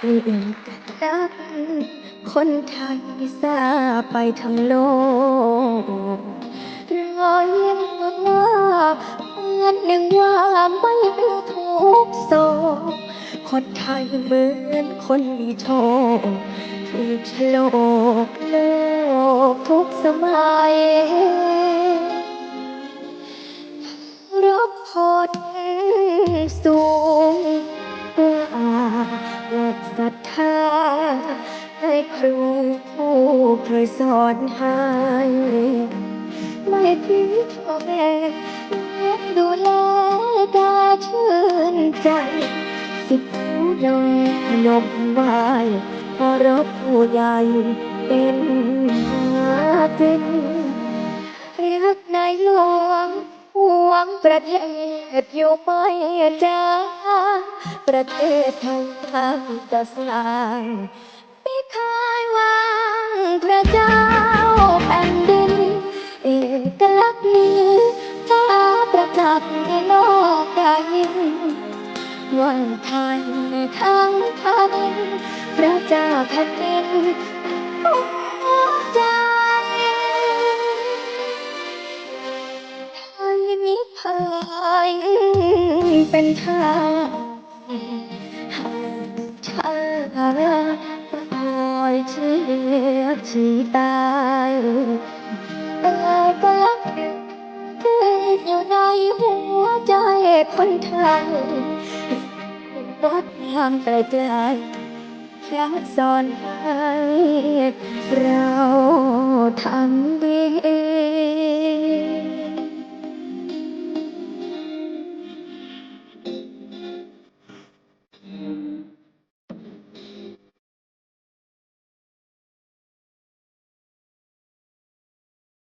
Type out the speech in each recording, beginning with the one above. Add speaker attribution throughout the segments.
Speaker 1: กรักคนไทยทราไปทั้งโลกรอยยิ้มว่าเหมือนหนึ่งว่าไม่เป็นทุกโศกคนไทยเหมือนคนมีโชคถูกโฉลกโลกทุกสมัยรับผลสู สอนให้ไม่ทิ้งพ่อแม่เลี้ยงดูแลตาชื่นใจสิบผู้ยงยกไหวเคารพผู้ใหญ่เป็นมาเป็นรักในหลวงห่วงประเทศอยู่ไม่จ้าประเทศไทยทำจะสร้าง ประจักษ์ในโลกได้ยินวันไทยทั้งไทยพระเจ้าแผ่นดินหัวใจไทยมิพายเป็นทางหาชา ใจคนทยงดงามไกลๆพระสอนให้เราทำดี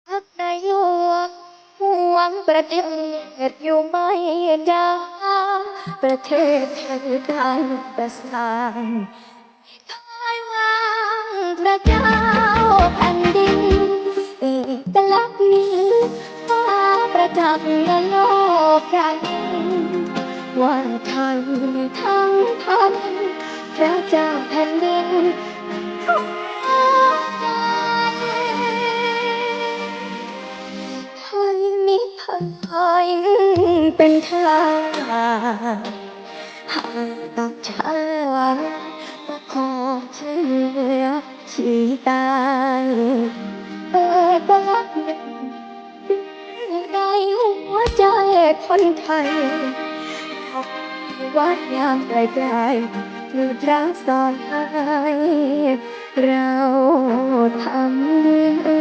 Speaker 1: พักในหลวงห่วงประเทศ อยู่ไม่จ้าประเทศไทยได้ประสานคอยวางพระเจ้าแผ่นดินเอกลักษณ์นี้ฟ้าประจักษ์ในโลกได้ยินว่าไทยทั้งพันพระเจ้าแผ่นดินทุก เป็นทางหากชาประคอเชื่อที่ตายเอกลักษณ์หนึ่งในหัวใจคนไทยวัดยามไกลๆคือพระสอนให้เราทำดี